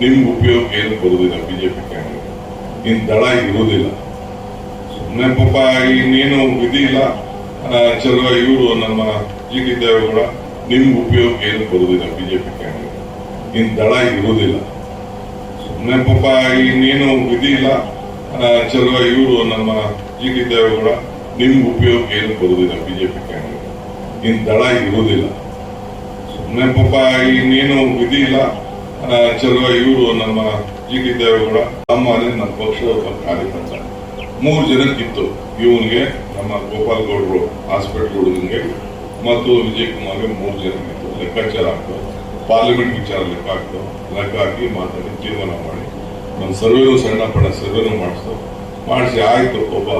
ನಿಮ್ಗೆ ಉಪಯೋಗ ಏನು ಬರುವುದಿಲ್ಲ ಬಿಜೆಪಿ ಕ್ಯಾಂಡಿಡೇಟ್ ಇನ್ ದಳ ಇರುವುದಿಲ್ಲ. ಸುಮ್ಮನೆ ಪಾಪ, ಇನ್ನೇನು ವಿಧಿ ಇಲ್ಲ. ಚಲೋ, ಇವರು ನಮ್ಮ ಜಿ ಕೂಡ ನಿಮ್ಗೆ ಉಪಯೋಗ ಏನು ಬರುವುದಿಲ್ಲ ಬಿಜೆಪಿ ಕ್ಯಾಂಡಿಡೇಟ್ ಇನ್ ದಳ ಇರುವುದಿಲ್ಲ. ಸುಮ್ಮನೆ ಪಾಪ, ಇನ್ನೇನು ವಿಧಿ ಇಲ್ಲ. ಚಲೋ, ಇವರು ನಮ್ಮ ಜಿ ದೇವೇಗೌಡ, ನಿಮ್ಗೆ ಉಪಯೋಗ ಏನು ಬರುವುದಿಲ್ಲ ಬಿಜೆಪಿ ಕ್ಯಾಂಡಿಡೇಟ್ ಇನ್ ದಳ ಇರುವುದಿಲ್ಲ. ಸುಮ್ಮನೆ ಪಾಪ, ಇನ್ನೇನು ವಿಧಿ ಇಲ್ಲ. ಆ, ಚಲೋ ಇವರು ನಮ್ಮ ಜಿ ಟಿ ದೇವೇಗೌಡ ಸಾಮಾನ್ಯ ನಮ್ಮ ಪಕ್ಷದ ಕಾರ್ಯಕರ್ತ. ಮೂರು ಜನಕ್ಕಿತ್ತು. ಇವನಿಗೆ ನಮ್ಮ ಗೋಪಾಲ್ ಗೌಡರು ಹಾಸ್ಪಿಟಲ್ ಹುಡುಗನಿಗೆ ಮತ್ತು ವಿಜಯ್ ಕುಮಾರ್ಗೆ ಮೂರು ಜನಕ್ಕಿತ್ತು. ಲೆಕ್ಕಾಚಾರ ಆಗ್ತದೆ. ಪಾರ್ಲಿಮೆಂಟ್ ವಿಚಾರ ಲೆಕ್ಕ ಹಾಕ್ತು ಲೆಕ್ಕ ಹಾಕಿ ಮಾತಾಡಿ ತೀರ್ಮಾನ ಮಾಡಿ. ಒಂದು ಸರ್ವೇನು ಸಣ್ಣ ಪಡ ಸರ್ವೇನು ಮಾಡಿಸ್ತು ಮಾಡಿಸಿ ಆಯಿತು ಒಬ್ಬ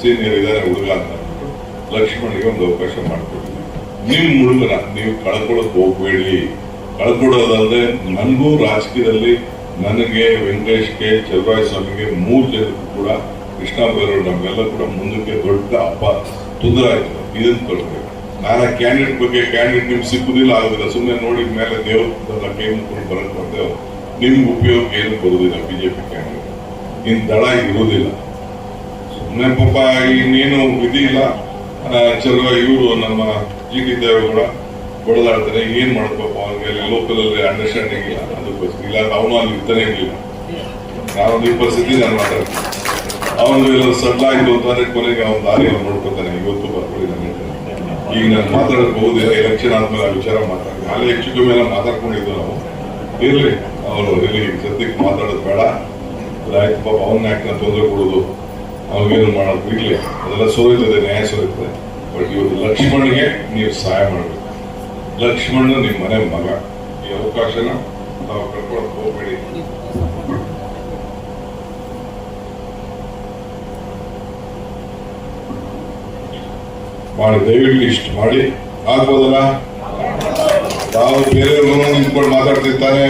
ಸೀನಿಯರ್ ಇದ್ದಾರೆ ಹುಡುಗ ಅಂತ ಅಂದ್ಬಿಟ್ಟು ಲಕ್ಷ್ಮಣಿಗೆ ಒಂದು ಅವಕಾಶ ಮಾಡಿಕೊಟ್ಟಿದ್ವಿ. ನಿಮ್ಮ ಹುಡುಗನ ನೀವು ಕಳ್ಕೊಳ್ಳೋಕೆ ಹೋಗ್ಬೇಡಿ. ಕಳ್ಕೊಳ್ಳೋದಲ್ಲದೆ ನನಗೂ ರಾಜಕೀಯದಲ್ಲಿ ನನಗೆ ವೆಂಕಟೇಶ್ಗೆ ಚಲುವರಾಯ ಸ್ವಾಮಿಗೆ ಮೂರು ಜನಕ್ಕೂ ಕೂಡ ಕೃಷ್ಣ ಬೈರೋಡ್ ನಮಗೆಲ್ಲ ಕೂಡ ಮುಂದಕ್ಕೆ ದೊಡ್ಡ ಹಬ್ಬ ತೊಂದರೆ ಆಯ್ತು. ಇದನ್ನ ಕೊಡ್ಬೇಕು ನಾನು ಕ್ಯಾಂಡಿಡೇಟ್ ಬಗ್ಗೆ ಕ್ಯಾಂಡಿಡೇಟ್ ನಿಮ್ಗೆ ಸಿಕ್ಕುದಿಲ್ಲ, ಆಗುದಿಲ್ಲ. ಸುಮ್ಮನೆ ನೋಡಿದ ಮೇಲೆ ದೇವ್ರ ಕೈ ಮುಕ್ಕೊಂಡು ಬರಕ್ ಬರ್ತೇವೆ. ನಿಮ್ಗೆ ಉಪಯೋಗ ಏನು ಬರುದಿಲ್ಲ ಬಿಜೆಪಿ ಕ್ಯಾಂಡಿಡೇಟ್ ಇನ್ನು ದಳ ಇರುವುದಿಲ್ಲ. ಸುಮ್ಮನೆ ಪಾಪ ಇನ್ನೇನು ವಿಧಿ ಇಲ್ಲ. ಚಲುವ ಇವರು ನಮ್ಮ ಜಿ ಟಿ ದೇವೇಗೌಡ ಬಡದಾಡ್ತಾರೆ ಏನ್ ಮಾಡ್ಬೇಕು ಅವ್ರಿಗೆ ಲೋಕಲ್ ಅಲ್ಲಿ ಅಂಡರ್ಸ್ಟ್ಯಾಂಡಿಂಗ್ ಇಲ್ಲ. ಅದಕ್ಕೋಸ್ಕರ. ಇಲ್ಲ ಅವನು ಅಲ್ಲಿ ಇರ್ತಾನೆ ಇರಲಿಲ್ಲ. ನಾನೊಂದು ಈ ಪರಿಸ್ಥಿತಿ ನಾನು ಮಾತಾಡ್ತೀನಿ. ಅವನು ಎಲ್ಲ ಸಡ್ಲ ಆಯ್ತು ಅಂತಾನೆ ಕೊನೆಗೆ ಅವನು ದಾರಿ ಅವ್ನು ನೋಡ್ಕೊತಾನೆ. ಇವತ್ತು ಬರ್ಕೊಳ್ಳಿ ನಾನು ಈಗ ನಾನು ಮಾತಾಡಕ್ ಹೋಗುದಿಲ್ಲ ಎಲೆಕ್ಷನ್ ಆದ್ಮೇಲೆ ಆ ವಿಚಾರ ಮಾತಾಡ್ತೀನಿ ಅಲ್ಲಿ ಹೆಚ್ಚು ಕಮ್ಮಿ ಎಲ್ಲ ಮಾತಾಡ್ಕೊಂಡಿದ್ದು ನಾವು. ಇರ್ಲಿ, ಅವರು ಇಲ್ಲಿ ಸದ್ಯಕ್ಕೆ ಮಾತಾಡೋದು ಬೇಡ. ಆಯ್ತು, ಪಾಪ ಅವನ್ನ ಯಾಕೆ ತೊಂದರೆ ಕೊಡೋದು? ಅವ್ನಿಗೇನು ಮಾಡೋದು? ಇರ್ಲಿ. ಅದೆಲ್ಲ ಸೋರಿತದೆ, ನ್ಯಾಯ ಸೋರಿತದೆ. ಬಟ್ ಇವತ್ತು ಲಕ್ಷ್ಮಣ್ಗೆ ನೀವು ಸಹಾಯ ಮಾಡಬೇಕು. ಲಕ್ಷ್ಮಣ ನಿಮ್ಮ ಮನೆ ಮಗ. ಈ ಅವಕಾಶನ ನಾವು ಕಳ್ಕೊಳಕ್ ಹೋಗ್ಬೇಡಿ. ಮಾಡಿ, ದಯವಿಟ್ಟು ಇಷ್ಟು ಮಾಡಿ. ಆಗ್ಬೋದಲ್ಲ? ತಾವು ಬೇರೆಯವ್ರಿಗೂ ನಿಂತ್ಕೊಂಡು ಮಾತಾಡ್ತಿರ್ತಾನೆ.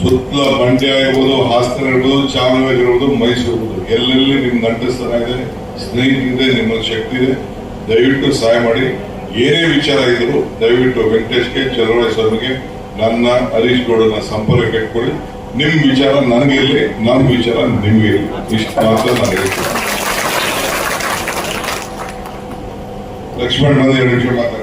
ಸುತ್ತಲ ಮಂಡ್ಯ ಇರ್ಬೋದು ಹಾಸನ ಇರ್ಬೋದು ಚಾಮರಾಜ ಇರ್ಬೋದು ಮೈಸೂರು ಇರ್ಬೋದು ಎಲ್ಲೆಲ್ಲಿ ನಿಮ್ ನಂಟಸ್ತನ ಇದೆ, ಸ್ನೇಹಿತರಿದೆ ನಿಮ್ಮ ಶಕ್ತಿ ಇದೆ, ದಯವಿಟ್ಟು ಸಹಾಯ ಮಾಡಿ. ಏನೇ ವಿಚಾರ ಇದ್ರು ದಯವಿಟ್ಟು ವೆಂಕಟೇಶ್ಗೆ ಚಲುವರಾಯ ಸ್ವಾಮಿಗೆ ನನ್ನ ಹರೀಶ್ ಗೌಡನ ಸಂಪರ್ಕ ಇಟ್ಕೊಳ್ಳಿ. ನಿಮ್ ವಿಚಾರ ನನಗೆ ಇರಲಿ ನನ್ನ ವಿಚಾರ ನಿಮ್ಗೆ ಇರಲಿ. ಇಷ್ಟು ಮಾತ್ರ ನಾನು ಲಕ್ಷ್ಮಣ್ ಎರಡು